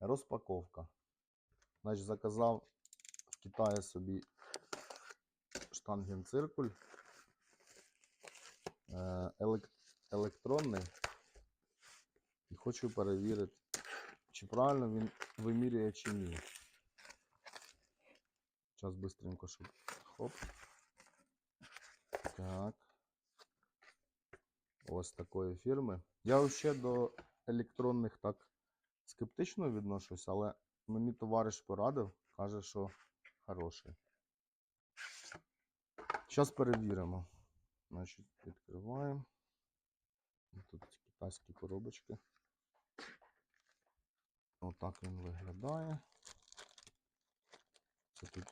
Розпаковка. Значить, заказав в Китаї собі штангенциркуль. е, елек- електронний. І хочу перевірити, чи правильно він вимірює, чи ні. Зараз быстренько, щоб. Хоп. Так. Ось такої фірми. Я ще до електронних так скептично відношусь, але мені товариш порадив, каже, що хороший. Зараз перевіримо. Значить, відкриваємо. Тут китайські коробочки. Отак він виглядає. Це тут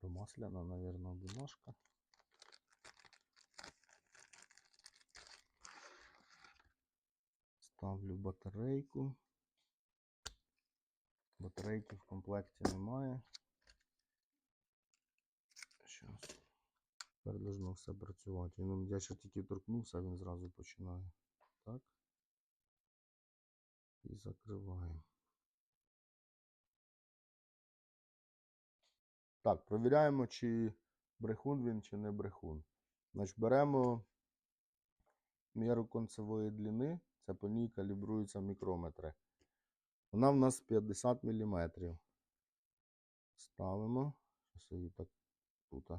промасляна, мабуть, бумажка. Ставлю батарейку. Батарейки в комплекті немає. Щас. Тепер все працювати. Він, я ще тільки торкнувся, він зразу починає. Так. І закриваємо. Так, провіряємо, чи брехун він, чи не брехун. Значить, беремо міру концевої длини, це по ній калібруються мікрометри. Вона в нас 50 мм. Ставимо. Зараз її так тут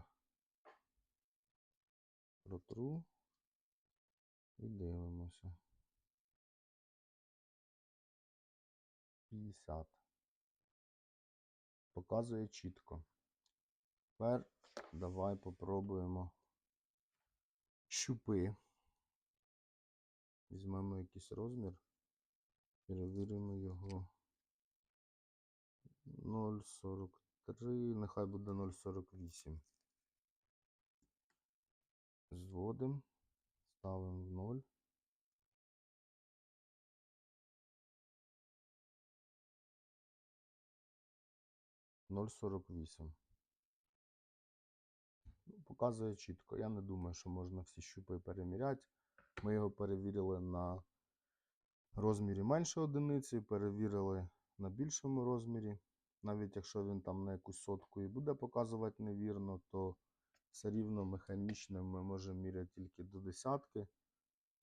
протру і дивимося. 50. Показує чітко. Тепер давай попробуємо щупи. Візьмемо якийсь розмір, перевіримо його 0,43, нехай буде 0,48. Зводимо, ставимо в 0. Ноль сорок вісім. Ну, Показує чітко. Я не думаю, що можна всі щупи переміряти. Ми його перевірили на розмірі менше одиниці, перевірили на більшому розмірі. Навіть якщо він там на якусь сотку і буде показувати невірно, то все рівно механічним ми можемо міряти тільки до десятки,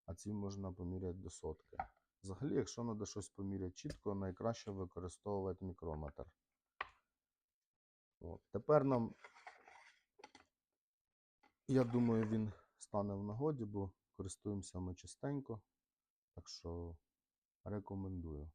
а ці можна поміряти до сотки. Взагалі, якщо треба щось поміряти чітко, найкраще використовувати мікрометр. От. Тепер нам, я думаю, він стане в нагоді, бо користуємося ми частенько. Так що рекомендую.